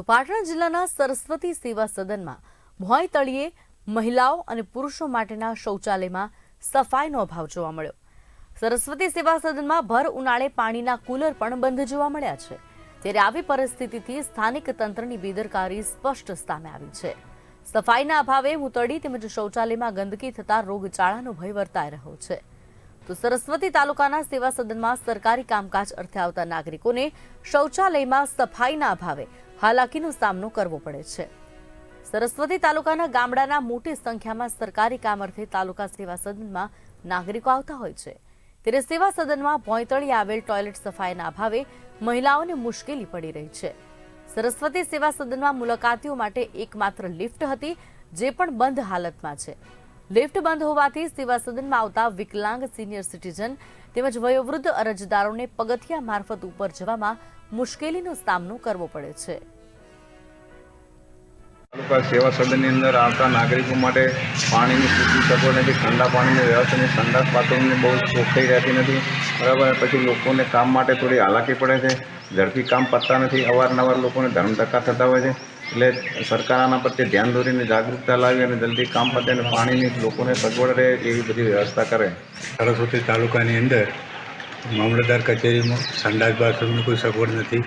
તો પાટણ જિલ્લાના સરસ્વતી સેવા સદનમાં ભોંય તળિયે મહિલાઓ અને પુરુષો માટેના શૌચાલયમાં સફાઈનો અભાવ જોવા મળ્યો. સરસ્વતી સેવા સદનમાં ભર ઉનાળે પાણીના કુલર પણ બંધ જોવા મળ્યા છે. ત્યારે આવી પરિસ્થિતિથી સ્થાનિક તંત્રની બેદરકારી સ્પષ્ટ સામે આવી છે. સફાઈના અભાવે મૂતળી તેમજ શૌચાલયમાં ગંદકી થતા રોગચાળાનો ભય વર્તાઈ રહ્યો છે. તો સરસ્વતી તાલુકાના સેવા સદનમાં સરકારી કામકાજ અર્થે આવતા નાગરિકોને શૌચાલયમાં સફાઈના અભાવે હાલાકીનો સામનો કરવો પડે છે. સરસ્વતી તાલુકાના ગામડાના મોટી સંખ્યામાં સરકારી કામ અર્થે તાલુકા સેવા સદનમાં નાગરિકો આવતા હોય છે. ત્યારે સેવા સદનમાં ભોંયતળી આવેલ ટોયલેટ સફાઈના અભાવે મહિલાઓને મુશ્કેલી પડી રહી છે. સરસ્વતી સેવા સદનમાં મુલાકાતીઓ માટે એકમાત્ર લિફ્ટ હતી, જે પણ બંધ હાલતમાં છે. લિફ્ટ બંધ હોવાથી સેવા સદનમાં આવતા વિકલાંગ સિનિયર સિટીઝન તેમજ વયોવૃદ્ધ અરજદારોને પગથિયા મારફત ઉપર જવામાં મુશ્કેલીનો સામનો કરવો પડે છે. તાલુકા સેવા સદનની અંદર આવતા નાગરિકો માટે પાણીની પૂરતી સગવડ નથી, ઠંડા પાણીની વ્યવસ્થા સંડાસ બાથરૂમની બહુ ચોખ્ખાઈ રહેતી નથી. બરાબર પછી લોકોને કામ માટે થોડી હાલાકી પડે છે. ઝડપી કામ પતતા નથી. અવારનવાર લોકોને ધર્મ ધક્કા થતા હોય છે. એટલે સરકાર આના પ્રત્યે ધ્યાન દોરીને જાગૃતતા લાવી અને જલ્દી કામ પતે અને પાણીની લોકોને સગવડ રહે એવી બધી વ્યવસ્થા કરે. સરસ્વતી તાલુકાની અંદર મામલતદાર કચેરીમાં સંડાસ બાથરૂમની કોઈ સગવડ નથી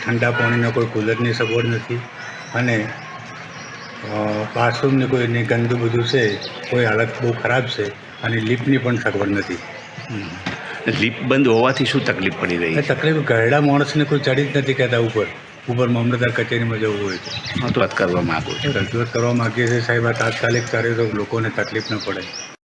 ઠંડા પાણીનો કોઈ કુલરની સગવડ નથી અને બાથરૂમની કોઈ ની ગંદુ બધું છે કોઈ હાલત બહુ ખરાબ છે અને લિફ્ટની પણ સગવડ નથી. લિફ્ટ બંધ હોવાથી શું તકલીફ પડી રહી એ તકલીફ ઘરડા માણસને કોઈ ચડી જ નથી કહેતા ઉપર. ઉપર મામલતદાર કચેરીમાં જવું હોય તો. રજૂઆત કરવા માગું છું. રજૂઆત કરવા માગીએ છીએ સાહેબ આ તાત્કાલિક કરે તો લોકોને તકલીફ ન પડે.